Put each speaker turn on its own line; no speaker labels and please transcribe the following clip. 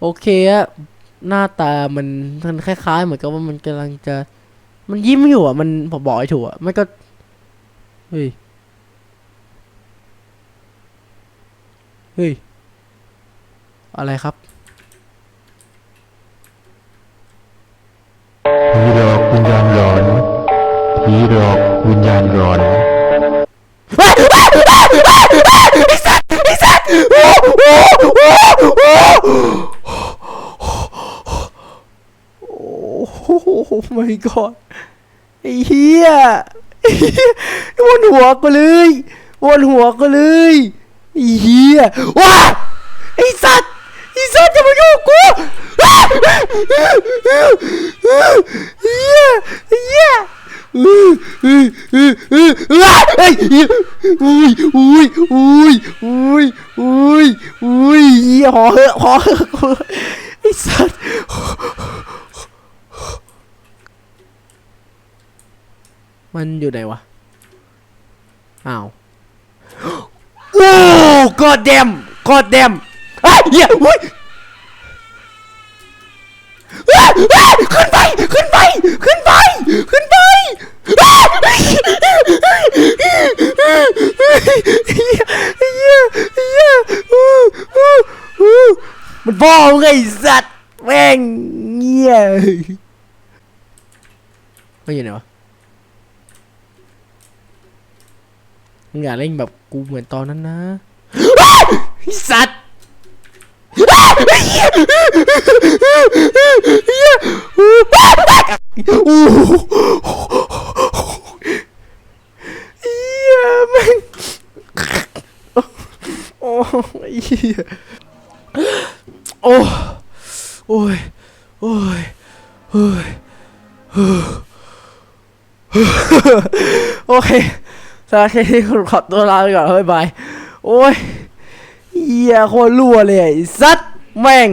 โอเคอะหน้าตามันมันคล้ายๆ เหมือนกับว่ามันกำลังจะ มันยิ้มอยู่อะมันผมบอกไม่ถูกอะมันก็เฮ้ยเฮ้ยอะไรครับ
ผีหลอกวิญญาณหลอนผีหลอกวิญญาณหลอน
อ้โห my god ไอ้เหี้ยไอ้วนหัวกูเลยวนหัวกูเลยไอ้เหี้ยว้าไอ้สัตว์ไอ้สัตว์จะมาอยุ่กับกูอ้เหี้ยไอ้เหี้ยอุ้ยอุ้ยอุ้ยอุ้ยอุ้ยอุ้ยอุ้ยอุ้ยอุ้ยอุ้ยหอเหอะหอเหอะไอ้สัตว์ มันอยู่ไหนวะ อ้าวโอ้กอดเดมกอดเดมไอ้เหี้ยอุ้ยเอ้ยเอ้ยขึ้นไป ขึ้นไป ขึ้นไป ขึ้นไปอ้าวไอ้เหี้ยไอ้เหี้ยไอ้เหี้ยไอ้เหี้ยอู้อู้อู้มันบ้าไงไอ้สัตว์แม่งเงี้ยไม่อยู่ไหนวะ มึงอย่าเล่นแบบกูเหมือนตอนนั้นนะสัตว์ไอ้เหี้ยเหี้ยอู้เหี้ยแม่งโอ้ยโอ้โอ้ยโอ้ยโอ้ยโอเค สาเหตุขอตัวลาไปก่อนบ๊ายบายโอ้ยเหี้ยโคตรรั่วเลยสัตว์แม่ง